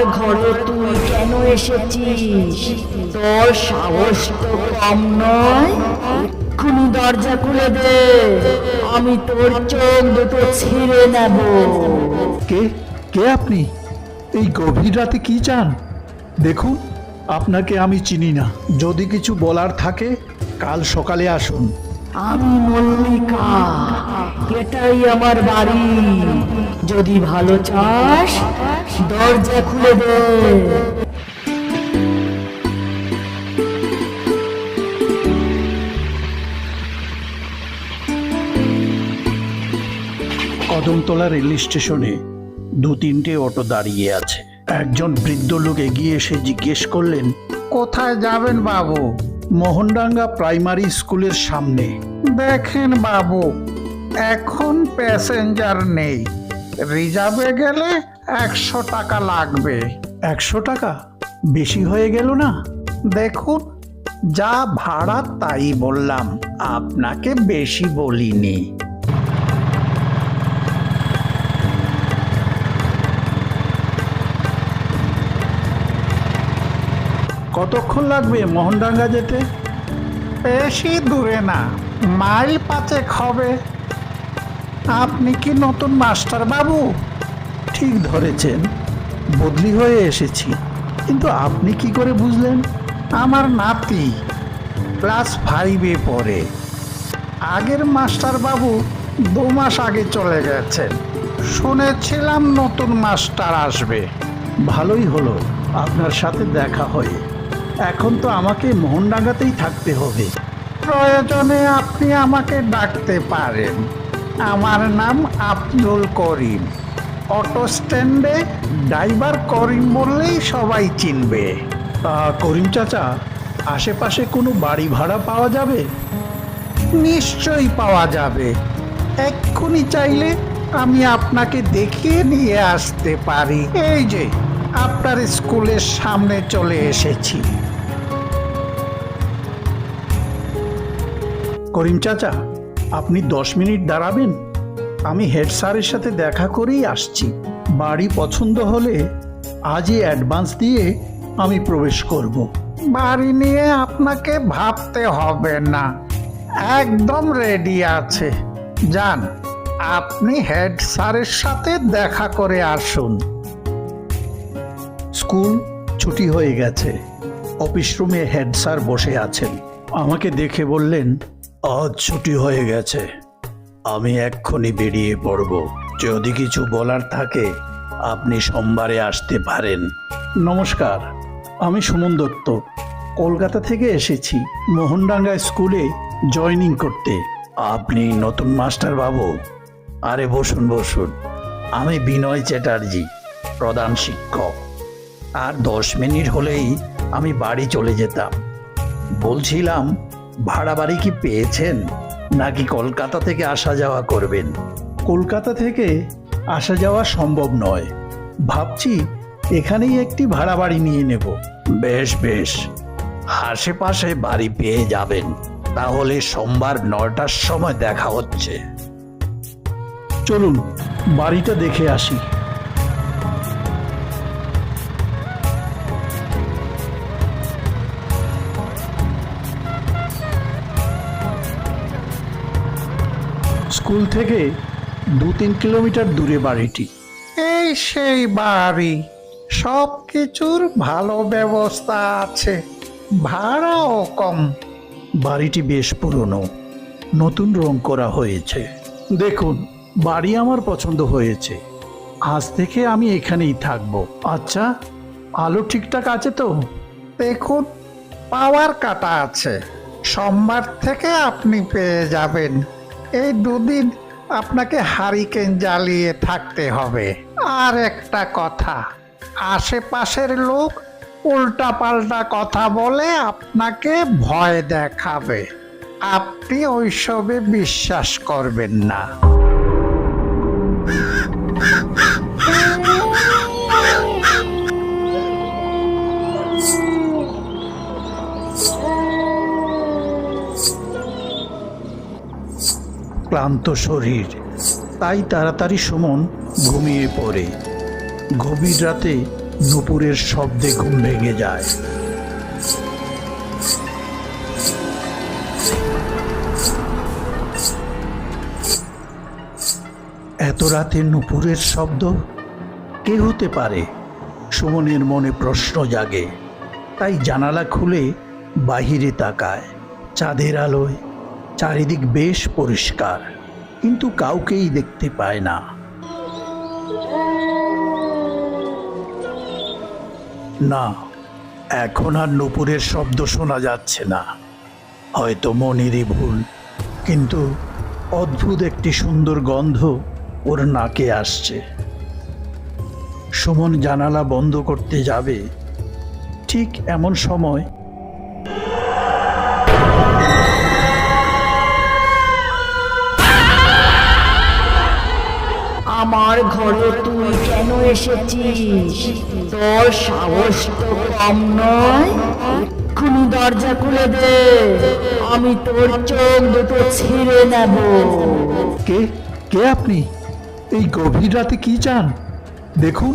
আমার ঘরে তুই কেন এসেছিস? তোর সাহস তো কম নয়। এক্ষুনি দরজা খুলে দে। আমি তোর চোখ দুটো ছিঁড়ে নেব। কে? কে আপনি? এই গভীর রাতে কি চান? দেখুন আপনাকে আমি চিনি না। যদি কিছু বলার থাকে কাল সকালে আসুন। আমি মল্লিকা এটাই আমার বাড়ি। যদি ভালো চাস দরজা খুলে দে। কদমতলা রেল স্টেশনে দু তিনটে অটো দাঁড়িয়ে আছে। একজন বৃদ্ধ লোক এগিয়ে এসে জিজ্ঞেস করলেন কোথায় যাবেন বাবু? মোহনডাঙ্গা প্রাইমারি স্কুলের সামনে। দেখেন বাবু এখন প্যাসেঞ্জার নেই। রিজার্ভে গেলে একশো টাকা লাগবে। একশো টাকা? বেশি হয়ে গেল না? দেখুন যা ভাড়া তাই বললাম আপনাকে বেশি বলিনি। কতক্ষণ লাগবে মোহনডাঙ্গা যেতে? বেশি দূরে না মাইল পাঁচেক হবে। আপনি কি নতুন মাস্টার বাবু ঠিক ধরেছেন, বদলি হয়ে এসেছি। কিন্তু আপনি কি করে বুঝলেন? আমার নাতি ক্লাস ফাইভে পড়ে। আগের মাস্টার বাবু দু মাস আগে চলে গেছেন। শুনেছিলাম নতুন মাস্টার আসবে। ভালোই হলো আপনার সাথে দেখা হয়ে। এখন তো আমাকে মোহনডাঙ্গাতেই থাকতে হবে। প্রয়োজনে আপনি আমাকে ডাকতে পারেন। আমার নাম আব্দুল করিম। অটো স্ট্যান্ডে ড্রাইভার করিম বললেই সবাই চিনবে। করিম চাচা, আশেপাশে কোনো বাড়ি ভাড়া পাওয়া যাবে? নিশ্চয়ই পাওয়া যাবে। এক্ষুনি চাইলে আমি আপনাকে দেখিয়ে নিয়ে আসতে পারি। এই যে, আপনার স্কুলের সামনে চলে এসেছি। করিম চাচা, আপনি দশ মিনিট দাঁড়াবেন? আমি হেড স্যারের সাথে দেখা করেই আসছি। বাড়ি পছন্দ হলে আজই অ্যাডভান্স দিয়ে আমি প্রবেশ করব। বাড়ি নিয়ে আপনাকে ভাবতে হবে না। একদম রেডি আছে। যান, আপনি হেড স্যারের সাথে দেখা করে আসুন। স্কুল ছুটি হয়ে গেছে। অফিস রুমে হেড স্যার বসে আছেন। আমাকে দেখে বললেন, আজ ছুটি হয়ে গেছে। আমি এক্ষুনি বেরিয়ে পড়ব। যদি কিছু বলার থাকে আপনি সোমবারে আসতে পারেন। নমস্কার আমি সুমন দত্ত। কলকাতা থেকে এসেছি মোহনডাঙ্গা স্কুলে জয়েনিং করতে। আপনি নতুন মাস্টার বাবু আরে বসুন বসুন। আমি বিনয় চ্যাটার্জি প্রধান শিক্ষক। আর দশ মিনিট হলেই আমি বাড়ি চলে যেতাম। বলছিলাম ভাড়া বাড়ি কি পেয়েছেন? নাকি কলকাতা থেকে আসা যাওয়া করবেন? কলকাতা থেকে আসা যাওয়া সম্ভব নয়। ভাবছি এখানেই একটি ভাড়া বাড়ি নিয়ে নেব। বেশ বেশ। আশেপাশে বাড়ি পেয়ে যাবেন। তাহলে সোমবার নটার সময় দেখা হচ্ছে। চলুন বাড়িটা দেখে আসি। স্কুল থেকে দু তিন কিলোমিটার দূরে বাড়িটি। এই সেই বাড়ি। সব কিছুর ভালো ব্যবস্থা আছে। ভাড়াও কম। বাড়িটি বেশ পুরনো। নতুন রং করা হয়েছে। দেখুন বাড়ি আমার পছন্দ হয়েছে। আজ থেকে আমি এখানেই থাকব। আচ্ছা আলো ঠিকঠাক আছে তো? দেখুন পাওয়ার কাটা আছে। সোমবার থেকে আপনি পেয়ে যাবেন। এই দুদিন আপনাকে হারিকেন জ্বালিয়ে থাকতে হবে। আর একটা কথা, আশেপাশের লোক উল্টাপাল্টা কথা বলে আপনাকে ভয় দেখাবে। আপনি ওইসবে বিশ্বাস করবেন না। ক্লান্ত শরীর। তাই তাড়াতাড়ি সুমন ঘুমিয়ে পড়ে। গভীর রাতে নুপুরের শব্দে ঘুম ভেঙে যায়। এত রাতে নুপুরের শব্দ? কে হতে পারে? সুমনের মনে প্রশ্ন জাগে। তাই জানালা খুলে বাহিরে তাকায়, চাঁদের আলোয়। চারিদিক বেশ পরিষ্কার, কিন্তু কাউকেই দেখতে পায় না। না, এখন আর নুপুরের শব্দ শোনা যাচ্ছে না। হয়তো মনেরই ভুল, কিন্তু অদ্ভুত একটি সুন্দর গন্ধ ওর নাকে আসছে। সুমন জানালা বন্ধ করতে যাবে, ঠিক এমন সময় আমার ঘরে তুই কেন এসেছিস? তোর সাহস তো কম নয়। এক্ষুনি দরজা খুলে দে। আমি তোর চোখ দুটো ছিঁড়ে নেব। কে? কে আপনি? এই গভীর রাতে কি চান? দেখুন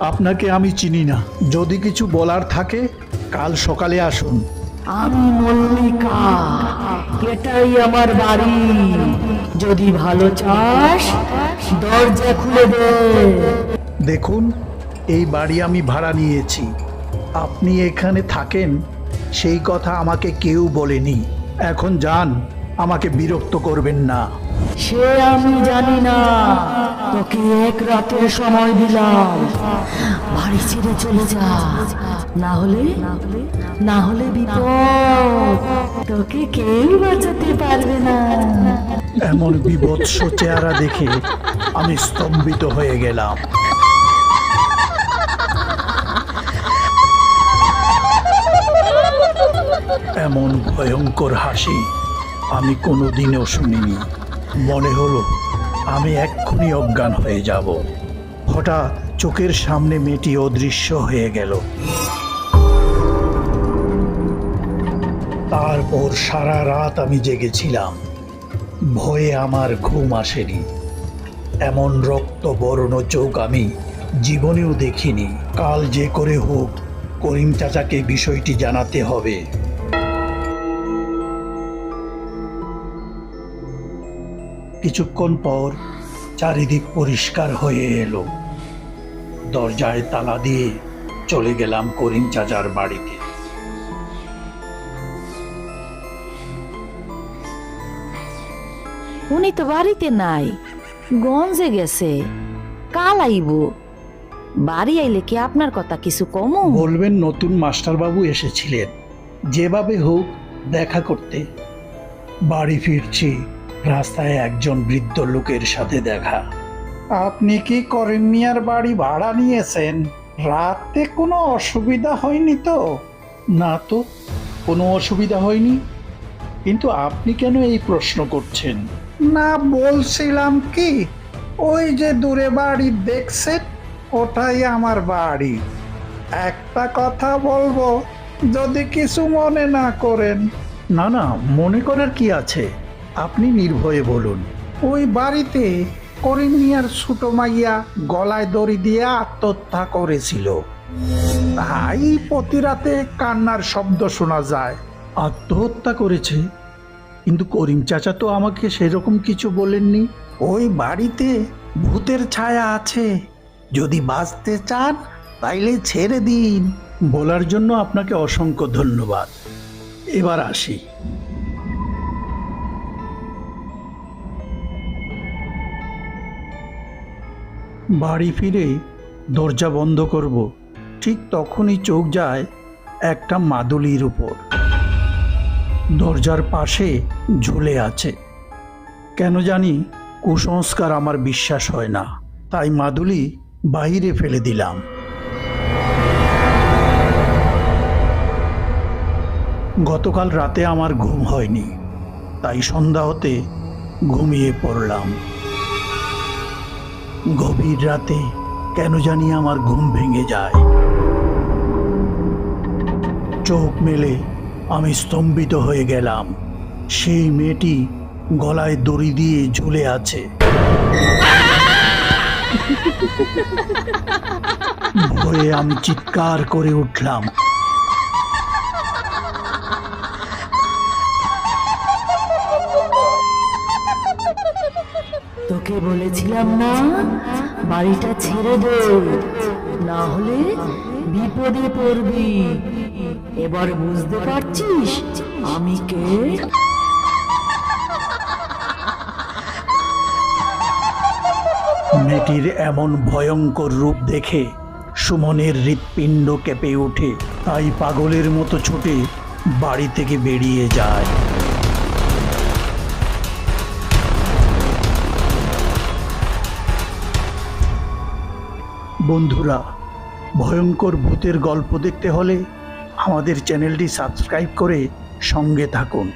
আপনাকে আমি চিনি না। যদি কিছু বলার থাকে কাল সকালে আসুন। আমি মল্লিকা এটাই আমার বাড়ি। যদি ভালো চাস দরজা খুলে দে। দেখুন এই বাড়ি আমি ভাড়া নিয়েছি। আপনি এখানে থাকেন সেই কথা আমাকে কেউ বলেনি। এখন যান আমাকে বিরক্ত করবেন না। সে আমি জানি না তোকে এক রাতের সময় দিলাম। বাড়ি ছেড়ে চলে যা না হলে না হলে বিপদ। তোকে কেউ বাঁচাতে পারবে না। এমন বিভৎস চেহারা দেখে আমি স্তম্ভিত হয়ে গেলাম। এমন ভয়ঙ্কর হাসি আমি কোনোদিনও শুনিনি। মনে হলো আমি এক্ষুনি অজ্ঞান হয়ে যাব। হঠাৎ চোখের সামনে মেয়েটি অদৃশ্য হয়ে গেল। তারপর সারা রাত আমি জেগেছিলাম। ভয়ে আমার ঘুম আসেনি। এমন রক্তবর্ণ চোখ আমি জীবনেও দেখিনি। কাল যে করে হোক, করিম চাচাকে বিষয়টি জানাতে হবে। কিছুক্ষণ পর চারিদিক পরিষ্কার হয়ে এলো। দরজায় তালা দিয়ে চলে গেলাম করিম চাচার বাড়িতে। উনি তো বাড়িতে নাই। গঞ্জে গেছে। কাল আইব। বাড়ি আইলে কি আপনার কথা কিছু কমো? বলবেন নতুন মাস্টারবাবু এসেছিলেন। যেভাবে হোক, দেখা করতে। বাড়ি ফিরছি, রাস্তায় একজন বৃদ্ধ লোকের সাথে দেখা। আপনি কি করেন মিয়ার বাড়ি ভাড়া নিয়েছেন? রাতে কোনো অসুবিধা হয়নি তো? না তো, কোনো অসুবিধা হয়নি। কিন্তু আপনি কেন এই প্রশ্ন করছেন? না বলছিলাম কি? ওই যে দূরে বাড়ি দেখছেন? ওটাই আমার বাড়ি। একটা কথা বলব যদি কিছু মনে না করেন। না না মনে করার কি আছে? আপনি নির্ভয়ে বলুন। ওই বাড়িতে করিম মিয়ার ছোট মাইয়া গলায় দড়ি দিয়ে আত্মহত্যা করেছিল। তাই প্রতি রাতে কান্নার শব্দ শোনা যায়। আত্মহত্যা করেছে? কিন্তু করিম চাচা তো আমাকে সেরকম কিছু বলেননি। ওই বাড়িতে ভূতের ছায়া আছে। যদি বাঁচতে চান তাইলে ছেড়ে দিন। বলার জন্য আপনাকে অসংখ্য ধন্যবাদ। এবার আসি। বাড়ি ফিরে দরজা বন্ধ করব। ঠিক তখনই চোখ যায় একটা মাদুলির উপর। দরজার পাশে ঝুলে আছে। কেন জানি কুসংস্কার আমার বিশ্বাস হয় না, তাই মাদুলি বাইরে ফেলে দিলাম। গতকাল রাতে আমার ঘুম হয়নি, তাই সন্ধ্যা হতে ঘুমিয়ে পড়লাম। গভীর রাতে কেন জানি আমার ঘুম ভেঙে যায়। চোখ মেলে আমি স্তম্ভিত হয়ে গেলাম। সেই মেয়েটি গলায় দড়ি দিয়ে ঝুলে আছে। ভয়ে আমি চিৎকার করে উঠলাম। তোকে বলেছিলাম না, বাড়িটা ছেড়ে দে। না হলে বিপদে পড়বি। এবার বুঝতে পারছিস আমি কে? মেয়েটির এমন ভয়ঙ্কর রূপ দেখে সুমনের হৃৎপিণ্ড কেঁপে ওঠে, তাই পাগলের মতো ছুটে বাড়ি থেকে বেরিয়ে যায়। বন্ধুরা, ভয়ঙ্কর ভূতের গল্প দেখতে হলে আমাদের চ্যানেলটি সাবস্ক্রাইব করে সঙ্গে থাকুন।